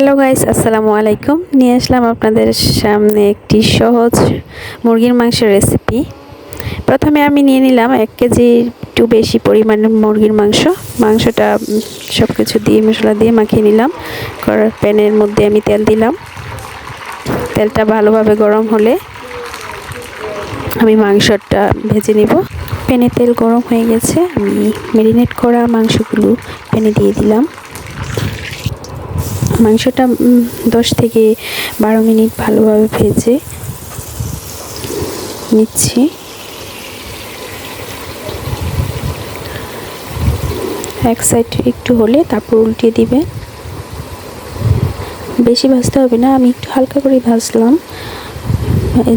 Hello guys, আসসালামু আলাইকুম। নিয়ে আসলাম আপনাদের সামনে একটি সহজ মুরগির মাংসের রেসিপি প্রথমে আমি নিয়ে নিলাম এক কেজি একটু বেশি পরিমাণে মুরগির মাংস। মাংসটা সব কিছু দিয়ে, মশলা দিয়ে মাখিয়ে নিলাম। প্যানের মধ্যে আমি তেল দিলাম। তেলটা ভালোভাবে গরম হলে আমি মাংসটা ভেজে নিব। প্যানে তেল গরম হয়ে গেছে, আমি মেরিনেট করা মাংসগুলো প্যানে দিয়ে দিলাম। মাংসটা দশ থেকে বারো মিনিট ভালোভাবে ভেজে নিচ্ছি। এক সাইড একটু হলে তারপর উল্টিয়ে দিবে বেশি ভাজতে হবে না, আমি একটু হালকা করে ভাজলাম।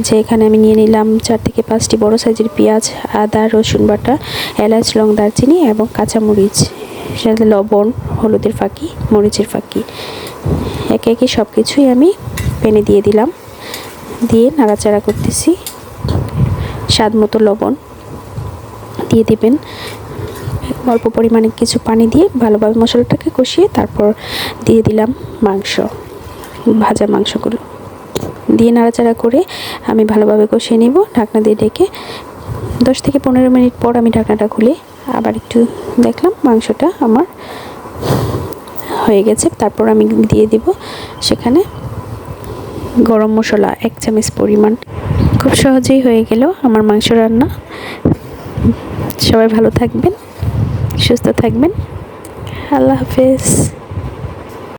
যে এখানে আমি নিয়ে নিলাম চার থেকে পাঁচটি বড় সাইজের পেঁয়াজ, আদা, রসুন বাটা, এলাচ, লং দারচিনি এবং কাঁচামরিচ। সাথে লবণ, হলুদের ফাঁকি, মরিচের ফাঁকি। একে একে সব কিছুই আমি পেনে দিয়ে দিলাম। দিয়ে নাড়াচাড়া করতেছি। স্বাদ মতো লবণ দিয়ে দিবেন। অল্প পরিমাণে কিছু পানি দিয়ে ভালোভাবে মশলাটাকে কষিয়ে তারপর দিয়ে দিলাম মাংস, ভাজা মাংসগুলো। দিয়ে নাড়াচাড়া করে আমি ভালোভাবে কষিয়ে নিব। ঢাকনা দিয়ে ডেকে দশ থেকে পনেরো মিনিট পর আমি ঢাকনাটা খুলে আবার একটু দেখলাম মাংসটা আমার হয়ে গেছে। তারপর আমি দিয়ে দিব সেখানে গরম মশলা, এক চামচ পরিমাণ। খুব সহজেই হয়ে গেল আমার মাংস রান্না। সবাই ভালো থাকবেন, সুস্থ থাকবেন। আল্লাহ হাফেজ।